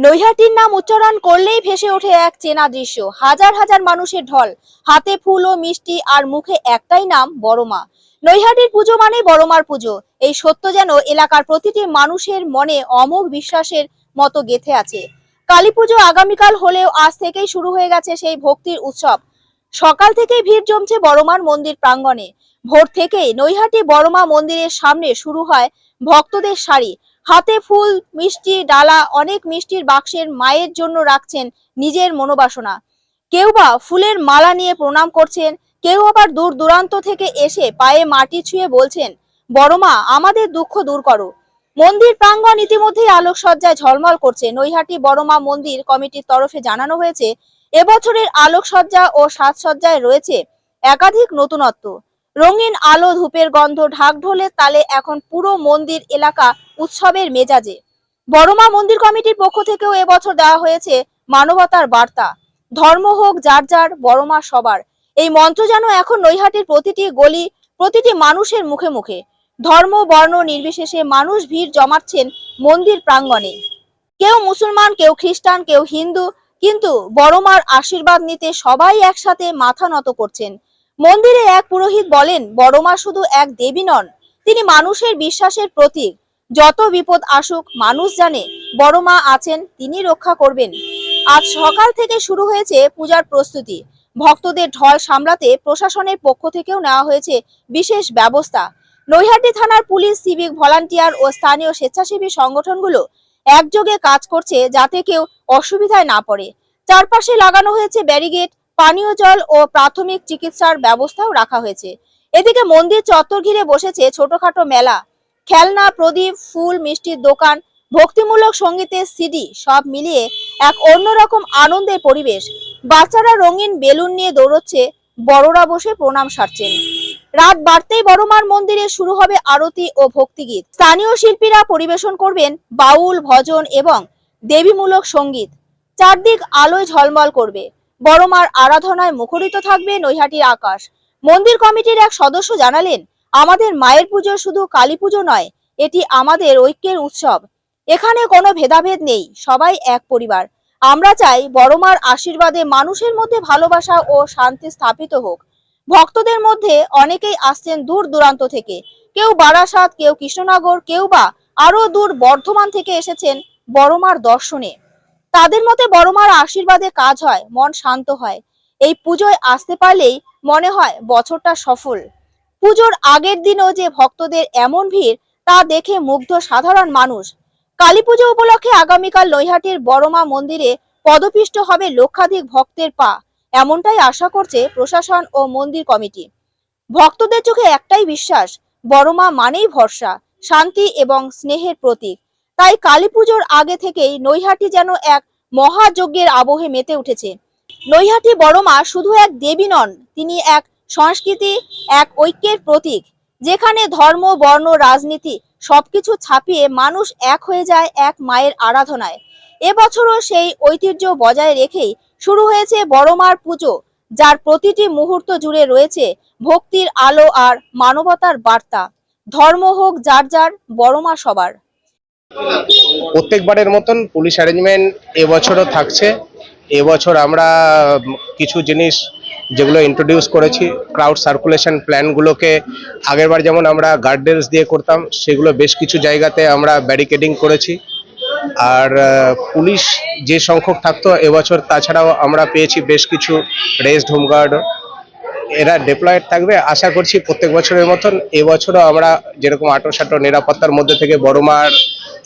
নৈহাটির নাম উচ্চারণ করলেই ভেসে ওঠে এক চেনা দৃশ্য। হাজার হাজার মানুষের ঢল, হাতে ফুল ও মিষ্টি আর মুখে একটাই নাম, বড়মা। নৈহাটির পুজো মানে বড়মার পুজো। এই সত্য যেন এলাকার প্রতিটি মানুষের মনে অমোঘ বিশ্বাসের মতো গেথে আছে। কালী পুজো আগামীকাল হলেও আজ থেকেই শুরু হয়ে গেছে সেই ভক্তির উৎসব। সকাল থেকেই ভিড় জমছে বড়মার মন্দির প্রাঙ্গণে। ভোর থেকেই নৈহাটি বড়মা মন্দিরের সামনে শুরু হয় ভক্তদের সারি। হাতে ফুল, মিষ্টি, ডালা, অনেক মিষ্টির বাক্সের মায়ের জন্য রাখছেন নিজের মনোবাসনা। কেউ বা ফুলের মালা নিয়ে প্রণাম করছেন, কেউ আবার দূর দূরান্ত থেকে এসে পায়ে মাটি ছুঁয়ে বলছেন, বড়মা, আমাদের দুঃখ দূর করো। মন্দির প্রাঙ্গণ ইতিমধ্যেই আলোকসজ্জায় ঝলমল করছে। নৈহাটি বড়মা মন্দির কমিটির তরফে জানানো হয়েছে, এবছরের আলোকসজ্জা ও সাজসজ্জায় রয়েছে একাধিক নতুনত্ব। রঙিন আলো ধূপের গন্ধ ঢাক ঢোলের তালে এখন পুরো মন্দির এলাকা উৎসবের মেজাজে। বড়মা মন্দির কমিটির পক্ষ থেকেও এবছর দেওয়া হয়েছে মানবতার বার্তা। ধর্ম হোক, যার যার, বড়মা সবার। এই মন্ত্র যেন এখন নৈহাটির প্রতিটি গলি, প্রতিটি মানুষের মুখে মুখে। ধর্ম, বর্ণ নির্বিশেষে মানুষ ভিড় জমাচ্ছেন মন্দির প্রাঙ্গণে। কেউ মুসলমান, কেউ খ্রিস্টান, কেউ হিন্দু, কিন্তু বড়মার আশীর্বাদ নিতে সবাই একসাথে মাথা নত করছেন। মন্দিরে এক পুরোহিত বলেন বড়মা শুধু এক দেবী নন, তিনি মানুষের বিশ্বাসের প্রতীক। যত বিপদ আসুক, মানুষ জানে বড়মা আছেন, তিনি রক্ষা করবেন। আজ সকাল থেকে শুরু হয়েছে পূজার প্রস্তুতি। ভক্তদের ঢল সামলাতে প্রশাসনের পক্ষ থেকেও নেওয়া হয়েছে বিশেষ ব্যবস্থা। নৈহাটি থানার পুলিশ, সিভিক ভলান্টিয়ার ও স্থানীয় স্বেচ্ছাসেবী সংগঠনগুলো একযোগে কাজ করছে যাতে কেউ অসুবিধায় না পড়ে। চারপাশে লাগানো হয়েছে ব্যারিগেড পানীয় জল ও প্রাথমিক চিকিৎসার ব্যবস্থাও রাখা হয়েছে। এদিকে মন্দির চত্বর ঘিরে বসেছে ছোটখাটো মেলা। খেলনা, প্রদীপ, ফুল, মিষ্টির দোকান, ভক্তিমূলক সঙ্গীতের সিডি সব মিলিয়ে এক অন্যরকম আনন্দের পরিবেশ। বাচ্চারা রঙিন বেলুন নিয়ে দৌড়চ্ছে, বড়রা বসে প্রণাম সারছেন। রাত বাড়তেই বড়মার মন্দিরে শুরু হবে আরতি ও ভক্তিগীত। স্থানীয় শিল্পীরা পরিবেশন করবেন বাউল, ভজন এবং দেবীমূলক সংগীত। চারদিক আলোয় ঝলমল করবে। বড়মার আরাধনায় মুখরিত থাকবে নৈহাটির আকাশ। মন্দির কমিটির এক সদস্য জানালেন, আমাদের মায়ের পুজো শুধু কালী পুজো নয়, এটি আমাদের ঐক্যের উৎসব। এখানে কোনো ভেদাভেদ নেই, সবাই এক পরিবার। আমরা চাই বড়মার আশীর্বাদে মানুষের মধ্যে ভালোবাসা ও শান্তি স্থাপিত হোক। ভক্তদের মধ্যে অনেকেই আসছেন দূর দূরান্ত থেকে। কেউ বারাসাত, কেউ কৃষ্ণনগর, কেউ বা আরও দূর বর্ধমান থেকে এসেছেন বড়মার দর্শনে। তাদের মতে বড়মার আশীর্বাদে কাজ হয়, মন শান্ত হয়। এই পুজোয় আসতে পারলেই মনে হয় বছরটা সফল। পুজোর আগের দিনও যে ভক্তদের এমন ভিড়, তা দেখে মুগ্ধ সাধারণ মানুষ। কালী পুজো উপলক্ষে আগামীকাল নৈহাটির বড়মা মন্দিরে পদপিষ্ট হবে লক্ষাধিক ভক্তের পা, এমনটাই আশা করছে প্রশাসন ও মন্দির কমিটি। ভক্তদের চোখে একটাই বিশ্বাস, বড়মা মানেই ভরসা, শান্তি এবং স্নেহের প্রতীক। তাই কালী পুজোর আগে থেকেই নৈহাটি যেন এক মহাযজ্ঞের আবহে মেতে উঠেছে। নৈহাটি বড়মা শুধু এক দেবী নন, তিনি এক সংস্কৃতি, এক ঐক্যের প্রতীক, যেখানে ধর্ম, বর্ণ, রাজনীতি সবকিছু ছাপিয়ে মানুষ এক হয়ে যায় এক মায়ের আরাধনায়। এবছরও সেই ঐতিহ্য বজায় রেখেই শুরু হয়েছে বড়মার পুজো, যার প্রতিটি মুহূর্ত জুড়ে রয়েছে ভক্তির আলো আর মানবতার বার্তা। ধর্ম হোক যার যার, বড়মা সবার। প্রত্যেকবারের মতন পুলিশ অ্যারেঞ্জমেন্ট এবছরও থাকছে। এবছর আমরা কিছু জিনিস যেগুলো ইন্ট্রোডিউস করেছি ক্রাউড সার্কুলেশন প্ল্যানগুলোকে আগেরবার যেমন আমরা গার্ডেন্স দিয়ে করতাম, সেগুলো বেশ কিছু জায়গাতে আমরা ব্যারিকেডিং করেছি। আর পুলিশ যে সংখ্যক থাকতো এবছর, তাছাড়াও আমরা পেয়েছি বেশ কিছু রেস্ট হোমগার্ড এরা ডিপ্লয়েড থাকবে। আশা করছি প্রত্যেক বছরের মতন এবছরও আমরা যেরকম আটো সাটো নিরাপত্তার মধ্যে থেকে বড়মার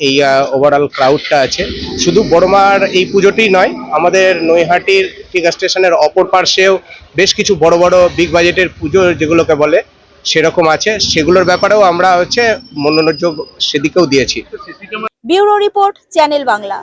এই ওভারঅল ক্রাউডটা আছে। শুধু বড়মার এই পুজোটি নয়, আমাদের নৈহাটির টিকা স্টেশনের অপর পার্শ্বেও বেশ কিছু বড় বড় বিগ বাজেটের পুজো যেগুলোকে বলে সেরকম আছে। সেগুলোর ব্যাপারেও আমরা হচ্ছে মনোযোগ সেদিকেও দিয়েছি। Bureau report, channel Bangla.